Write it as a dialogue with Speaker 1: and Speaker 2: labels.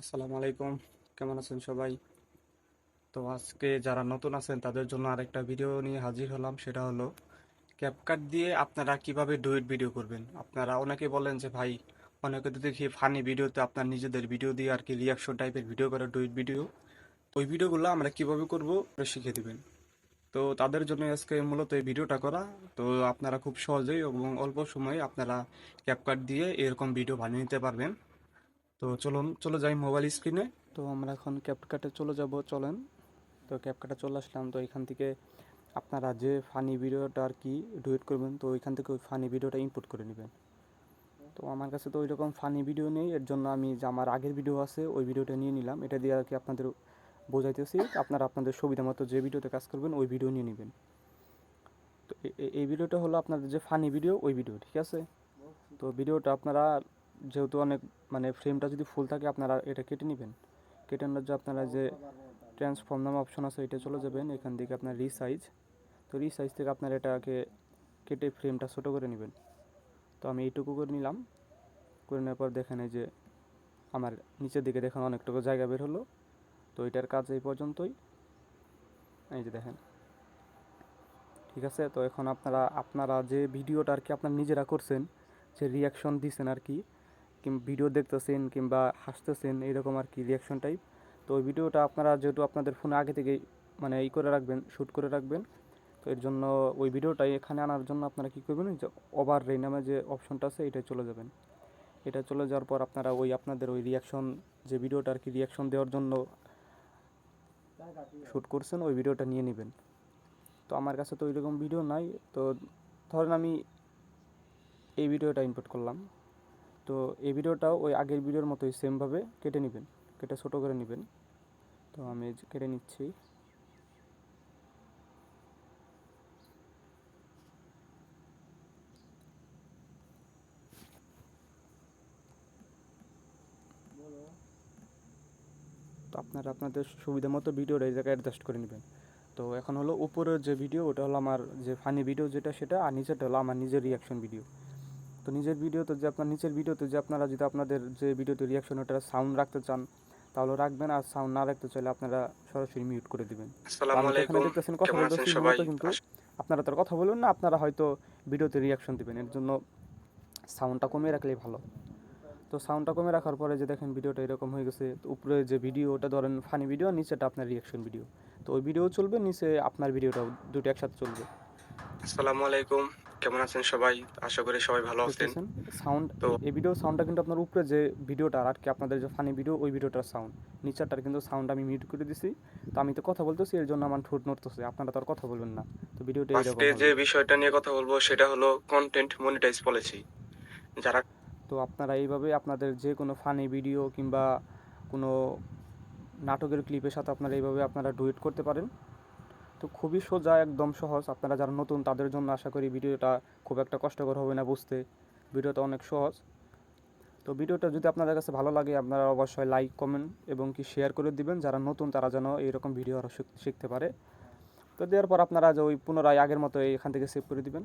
Speaker 1: আসসালামু আলাইকুম। কেমন আছেন সবাই? তো আজকে যারা নতুন আছেন, তাদের জন্য আরেকটা ভিডিও নিয়ে হাজির হলাম। সেটা হলো ক্যাপকাট দিয়ে আপনারা কীভাবে ডুয়েট ভিডিও করবেন? আপনারা অনেকে বলেন যে, ভাই, অনেকে তো দেখি ফানি ভিডিওতে আপনার নিজেদের ভিডিও দিয়ে আর কি রিয়াকশন টাইপের ভিডিও করে ডুয়েট ভিডিও। ওই ভিডিওগুলো আমরা কীভাবে করব শিখে দেবেন। তো তাদের জন্য আজকে মূলত এই ভিডিওটা করা। তো আপনারা খুব সহজেই এবং অল্প সময়ে আপনারা ক্যাপকাট দিয়ে এরকম ভিডিও বানিয়ে নিতে পারবেন। তো চলুন, চলে যাই মোবাইল স্ক্রিনে তো আমরা এখন ক্যাপকাটে চলে যাব, চলেন। তো ক্যাপকাটে চলে আসলাম। তো এখান থেকে আপনারা যে ফানি ভিডিওটা আর কি ডুয়েট করবেন, তো ওইখান থেকে ওই ফানি ভিডিওটা ইনপুট করে নেবেন। তো আমার কাছে তো ওই রকম ফানি ভিডিও নেই, এর জন্য আমি যে আমার আগের ভিডিও আছে, ওই ভিডিওটা নিয়ে নিলাম। এটা দিয়ে আর কি আপনাদের বোঝাইতেছি, আপনারা আপনাদের সুবিধা মতো যে ভিডিওতে কাজ করবেন, ওই ভিডিও নিয়ে নেবেন। তো এই ভিডিওটা হলো আপনাদের যে ফানি ভিডিও ওই ভিডিও ঠিক আছে? তো ভিডিওটা আপনারা যেহেতু অনেক মানে ফ্রেমটা যদি ফুল থাকে, আপনারা এটা কেটে নেবেন। কেটে নেওয়ার যে আপনারা যে ট্রান্সফর্ম নামে অপশন আছে এটা চলে যাবেন। এখান থেকে আপনার রিসাইজ তো রিসাইজ থেকে আপনার এটাকে কেটে ফ্রেমটা ছোটো করে নেবেন। তো আমি এইটুকু করে নিলাম। করে নেওয়ার পর দেখেন এই যে আমার নিচের দিকে দেখেন অনেকটুকু জায়গা বের হলো। তো এটার কাজ এই পর্যন্তই। এই যে দেখেন। ঠিক আছে? তো এখন আপনারা আপনারা যে ভিডিওটা আর কি আপনারা নিজেরা করছেন, যে রিয়াকশন দিছেন আর কি কিংবা ভিডিও দেখতেছেন কিংবা হাসতেছেন, এরকম আর কি রিয়াকশন টাইপ তো ওই ভিডিওটা আপনারা যেহেতু আপনাদের ফোনে আগে থেকেই মানে ই করে রাখবেন শ্যুট করে রাখবেন, তো এর জন্য ওই ভিডিওটাই এখানে আনার জন্য আপনারা কী করবেন যে ওভার রে নামে যে অপশনটা আছে এটা চলে যাবেন। এটা চলে যাওয়ার পর আপনারা ওই আপনাদের ওই রিয়াকশন যে ভিডিওটা আর কি রিয়াকশন দেওয়ার জন্য শ্যুট করছেন, ওই ভিডিওটা নিয়ে নেবেন। তো আমার কাছে তো ওইরকম ভিডিও নাই, তো ধরেন আমি এই ভিডিওটা ইনপুট করলাম। তো এই ভিডিওটাও ওই আগের ভিডিওর মতোই সেমভাবে কেটে নেবেন, কেটে ছোটো করে নেবেন। তো আমি কেটে নিচ্ছি। তো আপনারা আপনাদের সুবিধা মতো ভিডিওটা এই জায়গায় অ্যাডজাস্ট করে নেবেন। তো এখন হলো উপরের যে ভিডিও, ওটা হলো আমার যে ফানি ভিডিও যেটা, সেটা আর নিচেরটা হলো আমার নিজের রিয়াকশন ভিডিও তো নিজের ভিডিওতে যে আপনার নিচের ভিডিওতে যে আপনারা যদি আপনাদের যে ভিডিওতে রিয়াকশন ওটা সাউন্ড রাখতে চান তাহলে রাখবেন। আর সাউন্ড না রাখতে চাইলে আপনারা সরাসরি মিউট করে দিবেন। এখানে দেখতেছেন কথা বলতেছি মূলত কিন্তু আপনারা তার কথা বলবেন না আপনারা হয়তো ভিডিওতে রিয়াকশন দিবেন। এর জন্য সাউন্ডটা কমিয়ে রাখলেই ভালো। তো সাউন্ডটা কমে রাখার পরে যে দেখেন ভিডিওটা এরকম হয়ে গেছে তো উপরে যে ভিডিও ওটা ধরেন ফানি ভিডিও আর নিচেটা আপনার রিয়াকশন ভিডিও তো ওই ভিডিও চলবে নিচে আপনার ভিডিওটাও দুটো একসাথে চলবে।
Speaker 2: আসসালামু আলাইকুম। কেমন আছেন সবাই? আশা করি সবাই ভালো আছেন।
Speaker 1: সাউন্ড
Speaker 2: তো-
Speaker 1: এই ভিডিও সাউন্ডটা কিন্তু আপনার উপরে যে ভিডিওটা আর কি আপনাদের যে ফানি ভিডিও ওই ভিডিওটার সাউন্ড নিচেরটার কিন্তু সাউন্ড আমি মিউট করে দিছি। তো আমি তো কথা বলতেছি এর জন্য আমার ঠোঁট নড়তেছে। আপনারা তো আর কথা বলবেন না। তো ভিডিওটা
Speaker 2: আজকে যে বিষয়টা নিয়ে কথা বলব সেটা হলো কন্টেন্ট মনিটাইজ পলিসি যারা
Speaker 1: তো আপনারা এইভাবে আপনাদের যে কোনো ফানি ভিডিও কিংবা কোনো নাটকের ক্লিপের সাথে আপনারা এইভাবে আপনারা ডুয়েট করতে পারেন। তো খুবই সোজা, একদম সহজ। আপনারা যারা নতুন, তাদের জন্য আশা করি ভিডিওটা খুব একটা কষ্টকর হবে না বুঝতে। ভিডিওটা অনেক সহজ। তো ভিডিওটা যদি আপনাদের কাছে ভালো লাগে, আপনারা অবশ্যই লাইক, কমেন্ট এবং কি শেয়ার করে দিবেন। যারা নতুন, তারা যেন এইরকম ভিডিও আরও শিখতে পারে। তো দেওয়ার পর আপনারা যে ওই পুনরায় আগের মতো এখান থেকে সেভ করে দিবেন।